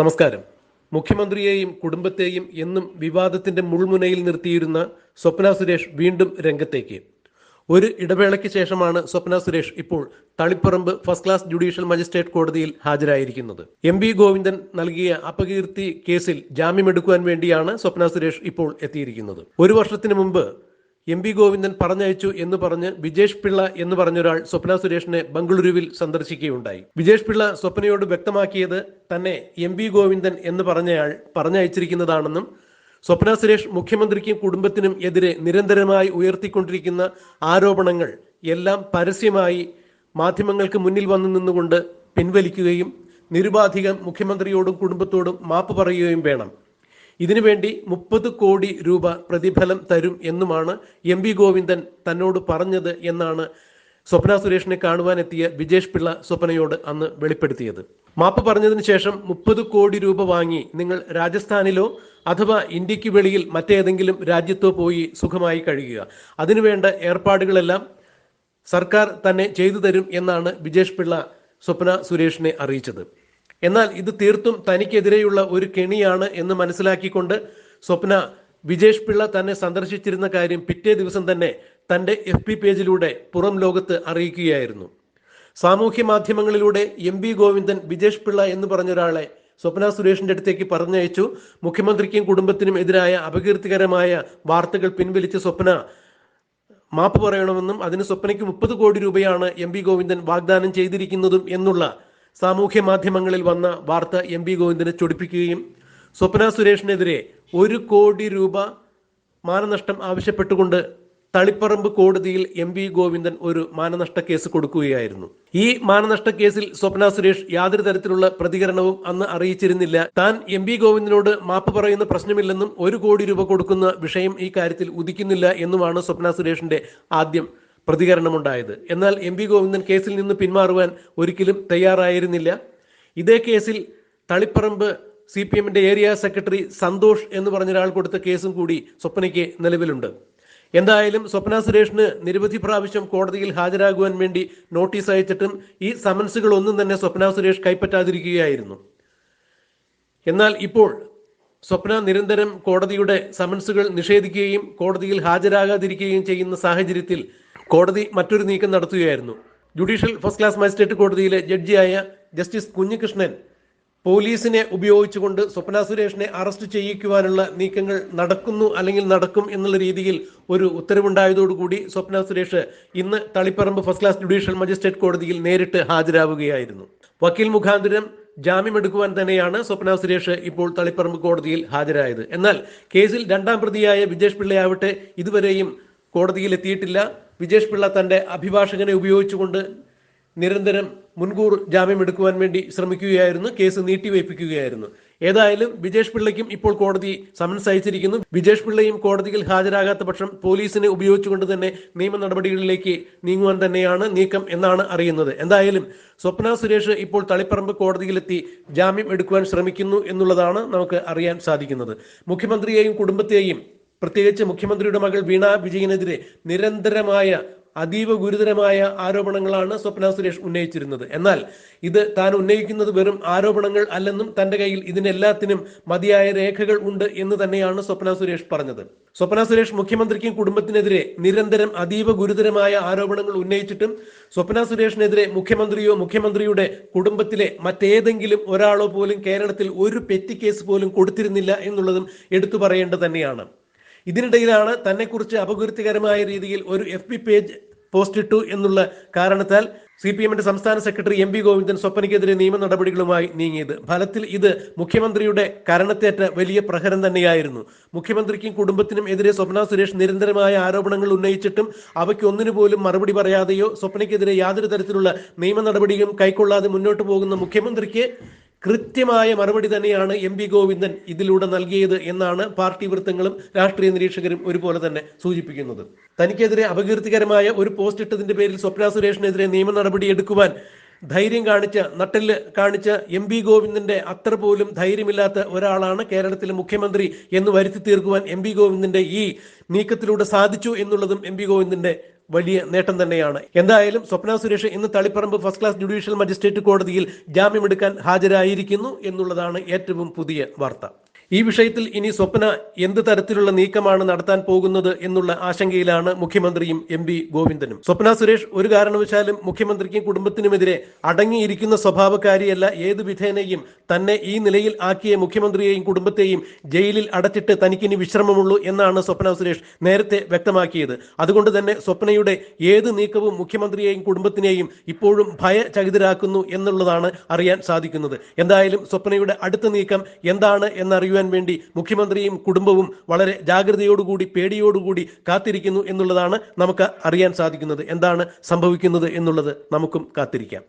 നമസ്കാരം. മുഖ്യമന്ത്രിയെയും കുടുംബത്തെയും എന്നും വിവാദത്തിന്റെ മുൾമുനയിൽ നിർത്തിയിരുന്ന സ്വപ്ന സുരേഷ് വീണ്ടും രംഗത്തേക്ക്. ഒരു ഇടവേളയ്ക്ക് ശേഷമാണ് സ്വപ്ന സുരേഷ് ഇപ്പോൾ Taliparamba first class judicial magistrate കോടതിയിൽ ഹാജരായിരിക്കുന്നത്. എം വി ഗോവിന്ദൻ നൽകിയ അപകീർത്തി കേസിൽ ജാമ്യമെടുക്കുവാൻ വേണ്ടിയാണ് സ്വപ്ന സുരേഷ് ഇപ്പോൾ എത്തിയിരിക്കുന്നത്. ഒരു വർഷത്തിന് മുമ്പ് എം പി ഗോവിന്ദൻ പറഞ്ഞയച്ചു എന്ന് പറഞ്ഞ് വിജേഷ് പിള്ള എന്ന് പറഞ്ഞൊരാൾ സ്വപ്ന സുരേഷിനെ ബംഗളൂരുവിൽ സന്ദർശിക്കുകയുണ്ടായി. വിജേഷ് പിള്ള സ്വപ്നയോട് വ്യക്തമാക്കിയത് തന്നെ എം പി ഗോവിന്ദൻ എന്ന് പറഞ്ഞയാൾ പറഞ്ഞയച്ചിരിക്കുന്നതാണെന്നും സ്വപ്ന സുരേഷ് മുഖ്യമന്ത്രിക്കും കുടുംബത്തിനും എതിരെ നിരന്തരമായി ഉയർത്തിക്കൊണ്ടിരിക്കുന്ന ആരോപണങ്ങൾ എല്ലാം പരസ്യമായി മാധ്യമങ്ങൾക്ക് മുന്നിൽ വന്നു നിന്നുകൊണ്ട് പിൻവലിക്കുകയും നിരുപാധികം മുഖ്യമന്ത്രിയോടും കുടുംബത്തോടും മാപ്പ് പറയുകയും വേണം. ഇതിനുവേണ്ടി മുപ്പത് കോടി രൂപ പ്രതിഫലം തരും എന്നുമാണ് എം വി ഗോവിന്ദൻ തന്നോട് പറഞ്ഞത് എന്നാണ് സ്വപ്ന സുരേഷിനെ കാണുവാനെത്തിയ വിജേഷ് പിള്ള സ്വപ്നയോട് അന്ന് വെളിപ്പെടുത്തിയത്. മാപ്പ് പറഞ്ഞതിന് ശേഷം മുപ്പത് കോടി രൂപ വാങ്ങി നിങ്ങൾ രാജസ്ഥാനിലോ അഥവാ ഇന്ത്യയ്ക്ക് വെളിയിൽ മറ്റേതെങ്കിലും രാജ്യത്തോ പോയി സുഖമായി കഴിയുക. അതിനുവേണ്ട ഏർപ്പാടുകളെല്ലാം സർക്കാർ തന്നെ ചെയ്തു തരും എന്നാണ് വിജേഷ് പിള്ള സ്വപ്ന സുരേഷിനെ അറിയിച്ചത്. എന്നാൽ ഇത് തീർത്തും തനിക്കെതിരെയുള്ള ഒരു കെണിയാണ് എന്ന് മനസ്സിലാക്കിക്കൊണ്ട് സ്വപ്ന വിജേഷ് പിള്ള തന്നെ സന്ദർശിച്ചിരുന്ന കാര്യം പിറ്റേ ദിവസം തന്നെ തന്റെ എഫ് പി പേജിലൂടെ പുറം ലോകത്ത് അറിയിക്കുകയായിരുന്നു. സാമൂഹ്യ മാധ്യമങ്ങളിലൂടെ എം ബി ഗോവിന്ദൻ വിജേഷ് പിള്ള എന്ന് പറഞ്ഞ ഒരാളെ സ്വപ്ന സുരേഷിന്റെ അടുത്തേക്ക് പറഞ്ഞയച്ചു. മുഖ്യമന്ത്രിക്കും കുടുംബത്തിനും എതിരായ അപകീർത്തികരമായ വാർത്തകൾ പിൻവലിച്ച് സ്വപ്ന മാപ്പ് പറയണമെന്നും അതിന് സ്വപ്നയ്ക്ക് മുപ്പത് കോടി രൂപയാണ് എം ബി ഗോവിന്ദൻ വാഗ്ദാനം ചെയ്തിരിക്കുന്നതും എന്നുള്ള സാമൂഹ്യ മാധ്യമങ്ങളിൽ വന്ന വാർത്ത എം പി ഗോവിന്ദനെ ചൊടിപ്പിക്കുകയും സ്വപ്ന സുരേഷിനെതിരെ ഒരു കോടി രൂപ മാനനഷ്ടം ആവശ്യപ്പെട്ടുകൊണ്ട് തളിപ്പറമ്പ് കോടതിയിൽ എം വി ഗോവിന്ദൻ ഒരു മാനനഷ്ട കേസ് കൊടുക്കുകയായിരുന്നു. ഈ മാനനഷ്ട കേസിൽ സ്വപ്ന സുരേഷ് യാതൊരു തരത്തിലുള്ള പ്രതികരണവും അന്ന് അറിയിച്ചിരുന്നില്ല. താൻ എം വി ഗോവിന്ദനോട് മാപ്പ് പറയുന്ന പ്രശ്നമില്ലെന്നും ഒരു കോടി രൂപ കൊടുക്കുന്ന വിഷയം ഈ കാര്യത്തിൽ ഉദിക്കുന്നില്ല എന്നുമാണ് സ്വപ്ന സുരേഷിന്റെ ആദ്യം പ്രതികരണമുണ്ടായത്. എന്നാൽ എം പി ഗോവിന്ദൻ കേസിൽ നിന്ന് പിന്മാറുവാൻ ഒരിക്കലും തയ്യാറായിരുന്നില്ല. ഇതേ കേസിൽ തളിപ്പറമ്പ് സി പി എമ്മിന്റെ ഏരിയ സെക്രട്ടറി സന്തോഷ് എന്ന് പറഞ്ഞ ഒരാൾ കൊടുത്ത കേസും കൂടി സ്വപ്നയ്ക്ക് നിലവിലുണ്ട്. എന്തായാലും സ്വപ്ന സുരേഷിന് നിരവധി പ്രാവശ്യം കോടതിയിൽ ഹാജരാകുവാൻ വേണ്ടി നോട്ടീസ് അയച്ചിട്ടും ഈ സമൻസുകൾ ഒന്നും തന്നെ സ്വപ്ന സുരേഷ് കൈപ്പറ്റാതിരിക്കുകയായിരുന്നു. എന്നാൽ ഇപ്പോൾ സ്വപ്ന നിരന്തരം കോടതിയുടെ സമൻസുകൾ നിഷേധിക്കുകയും കോടതിയിൽ ഹാജരാകാതിരിക്കുകയും ചെയ്യുന്ന സാഹചര്യത്തിൽ കോടതി മറ്റൊരു നീക്കം നടത്തുകയായിരുന്നു. ജുഡീഷ്യൽ ഫസ്റ്റ് ക്ലാസ് മജിസ്ട്രേറ്റ് കോടതിയിലെ ജഡ്ജിയായ ജസ്റ്റിസ് കുഞ്ഞികൃഷ്ണൻ പോലീസിനെ ഉപയോഗിച്ചുകൊണ്ട് സ്വപ്ന സുരേഷിനെ അറസ്റ്റ് ചെയ്യിക്കുവാനുള്ള നീക്കങ്ങൾ നടക്കുന്നു അല്ലെങ്കിൽ നടക്കും എന്നുള്ള രീതിയിൽ ഒരു ഉത്തരവുണ്ടായതോടുകൂടി സ്വപ്ന സുരേഷ് ഇന്ന് Taliparamba first class judicial magistrate കോടതിയിൽ നേരിട്ട് ഹാജരാവുകയായിരുന്നു. വക്കീൽ മുഖാന്തരം ജാമ്യമെടുക്കുവാൻ തന്നെയാണ് സ്വപ്ന സുരേഷ് ഇപ്പോൾ തളിപ്പറമ്പ് കോടതിയിൽ ഹാജരായത്. എന്നാൽ കേസിൽ രണ്ടാം പ്രതിയായ വിജേഷ് പിള്ളയാവട്ടെ ഇതുവരെയും കോടതിയിൽ എത്തിയിട്ടില്ല. വിജേഷ് പിള്ള തന്റെ അഭിഭാഷകനെ ഉപയോഗിച്ചുകൊണ്ട് നിരന്തരം മുൻകൂർ ജാമ്യം എടുക്കുവാൻ വേണ്ടി ശ്രമിക്കുകയായിരുന്നു കേസ് നീട്ടിവയ്പ്പിക്കുകയായിരുന്നു. ഏതായാലും വിജേഷ് പിള്ളയ്ക്കും ഇപ്പോൾ കോടതി സമൻസ് അയച്ചിരിക്കുന്നു. വിജേഷ് പിള്ളയും കോടതിയിൽ ഹാജരാകാത്ത പക്ഷം പോലീസിനെ ഉപയോഗിച്ചുകൊണ്ട് തന്നെ നിയമ നടപടികളിലേക്ക് നീങ്ങുവാൻ തന്നെയാണ് നീക്കം എന്നാണ് അറിയുന്നത്. എന്തായാലും സ്വപ്ന സുരേഷ് ഇപ്പോൾ തളിപ്പറമ്പ് കോടതിയിലെത്തി ജാമ്യം എടുക്കുവാൻ ശ്രമിക്കുന്നു എന്നുള്ളതാണ് നമുക്ക് അറിയാൻ സാധിക്കുന്നത്. മുഖ്യമന്ത്രിയെയും കുടുംബത്തെയും പ്രത്യേകിച്ച് മുഖ്യമന്ത്രിയുടെ മകൾ വീണ വിജയനെതിരെ നിരന്തരമായ അതീവ ഗുരുതരമായ ആരോപണങ്ങളാണ് സ്വപ്ന സുരേഷ് ഉന്നയിച്ചിരുന്നത്. എന്നാൽ ഇത് താൻ ഉന്നയിക്കുന്നത് വെറും ആരോപണങ്ങൾ അല്ലെന്നും തന്റെ കയ്യിൽ ഇതിനെല്ലാത്തിനും മതിയായ രേഖകൾ ഉണ്ട് എന്ന് തന്നെയാണ് സ്വപ്ന സുരേഷ് പറഞ്ഞത്. സ്വപ്ന സുരേഷ് മുഖ്യമന്ത്രിക്കും കുടുംബത്തിനെതിരെ നിരന്തരം അതീവ ഗുരുതരമായ ആരോപണങ്ങൾ ഉന്നയിച്ചിട്ടും സ്വപ്ന സുരേഷിനെതിരെ മുഖ്യമന്ത്രിയോ മുഖ്യമന്ത്രിയുടെ കുടുംബത്തിലെ മറ്റേതെങ്കിലും ഒരാളോ പോലും കേരളത്തിൽ ഒരു പെറ്റി കേസ് പോലും കൊടുത്തിരുന്നില്ല എന്നുള്ളതും എടുത്തു പറയേണ്ടത് തന്നെയാണ്. ഇതിനിടയിലാണ് തന്നെക്കുറിച്ച് അപകീർത്തികരമായ രീതിയിൽ ഒരു എഫ് പി പേജ് പോസ്റ്റ് ഇട്ടു എന്നുള്ള കാരണത്താൽ സി പി എമ്മിന്റെ സംസ്ഥാന സെക്രട്ടറി എം വി ഗോവിന്ദൻ സ്വപ്നയ്ക്കെതിരെ നിയമ നടപടികളുമായി നീങ്ങിയത്. ഫലത്തിൽ ഇത് മുഖ്യമന്ത്രിയുടെ കരണത്തേറ്റ വലിയ പ്രഹരം തന്നെയായിരുന്നു. മുഖ്യമന്ത്രിക്കും കുടുംബത്തിനും എതിരെ സ്വപ്ന സുരേഷ് നിരന്തരമായ ആരോപണങ്ങൾ ഉന്നയിച്ചിട്ടും അവയ്ക്ക് ഒന്നിനു പോലും മറുപടി പറയാതെയോ സ്വപ്നയ്ക്കെതിരെ യാതൊരു തരത്തിലുള്ള നിയമ നടപടിയും കൈക്കൊള്ളാതെ മുന്നോട്ട് പോകുന്ന മുഖ്യമന്ത്രിക്ക് കൃത്യമായ മറുപടി തന്നെയാണ് എം പി ഗോവിന്ദൻ ഇതിലൂടെ നൽകിയത് എന്നാണ് പാർട്ടി വൃത്തങ്ങളും രാഷ്ട്രീയ നിരീക്ഷകരും ഒരുപോലെ തന്നെ സൂചിപ്പിക്കുന്നത്. തനിക്കെതിരെ അപകീർത്തികരമായ ഒരു പോസ്റ്റ് ഇട്ടതിന്റെ പേരിൽ സ്വപ്ന സുരേഷിനെതിരെ നിയമ നടപടി എടുക്കുവാൻ ധൈര്യം കാണിച്ച നട്ടിൽ കാണിച്ച എം പി ഗോവിന്ദന്റെ അത്ര പോലും ധൈര്യമില്ലാത്ത ഒരാളാണ് കേരളത്തിലെ മുഖ്യമന്ത്രി എന്ന് വരുത്തി തീർക്കുവാൻ എം പി ഗോവിന്ദന്റെ ഈ നീക്കത്തിലൂടെ സാധിച്ചു എന്നുള്ളതും എം പി ഗോവിന്ദന്റെ വലിയ നേട്ടം തന്നെയാണ്. എന്തായാലും സ്വപ്ന സുരേഷ് ഇന്ന് Taliparamba first class judicial magistrate കോടതിയിൽ ജാമ്യമെടുക്കാൻ ഹാജരായിരിക്കുന്നു എന്നുള്ളതാണ് ഏറ്റവും പുതിയ വാർത്ത. ഈ വിഷയത്തിൽ ഇനി സ്വപ്ന എന്ത് തരത്തിലുള്ള നീക്കമാണ് നടത്താൻ പോകുന്നത് എന്നുള്ള ആശങ്കയിലാണ് മുഖ്യമന്ത്രിയും എം പി ഗോവിന്ദനും. സ്വപ്ന സുരേഷ് ഒരു കാരണവശാലും മുഖ്യമന്ത്രിക്കും കുടുംബത്തിനുമെതിരെ അടങ്ങിയിരിക്കുന്ന സ്വഭാവക്കാരിയല്ല ഏത് വിധേനയും തന്നെ ഈ നിലയിൽ ആക്കിയ മുഖ്യമന്ത്രിയെയും കുടുംബത്തെയും ജയിലിൽ അടച്ചിട്ട് തനിക്കിനി വിശ്രമമുള്ളൂ എന്നാണ് സ്വപ്ന സുരേഷ് നേരത്തെ വ്യക്തമാക്കിയത്. അതുകൊണ്ട് തന്നെ സ്വപ്നയുടെ ഏത് നീക്കവും മുഖ്യമന്ത്രിയെയും കുടുംബത്തിനെയും ഇപ്പോഴും ഭയചകിതരാക്കുന്നു എന്നുള്ളതാണ് അറിയാൻ സാധിക്കുന്നത്. എന്തായാലും സ്വപ്നയുടെ അടുത്ത നീക്കം എന്താണ് എന്നറിയുവാൻ വേണ്ടി മുഖ്യമന്ത്രിയും കുടുംബവും വളരെ ജാഗ്രതയോടുകൂടി പേടിയോടുകൂടി കാത്തിരിക്കുന്നു എന്നുള്ളതാണ് നമുക്ക് അറിയാൻ സാധിക്കുന്നത്. എന്താണ് സംഭവിക്കുന്നത് എന്നുള്ളത് നമുക്കും കാത്തിരിക്കാം.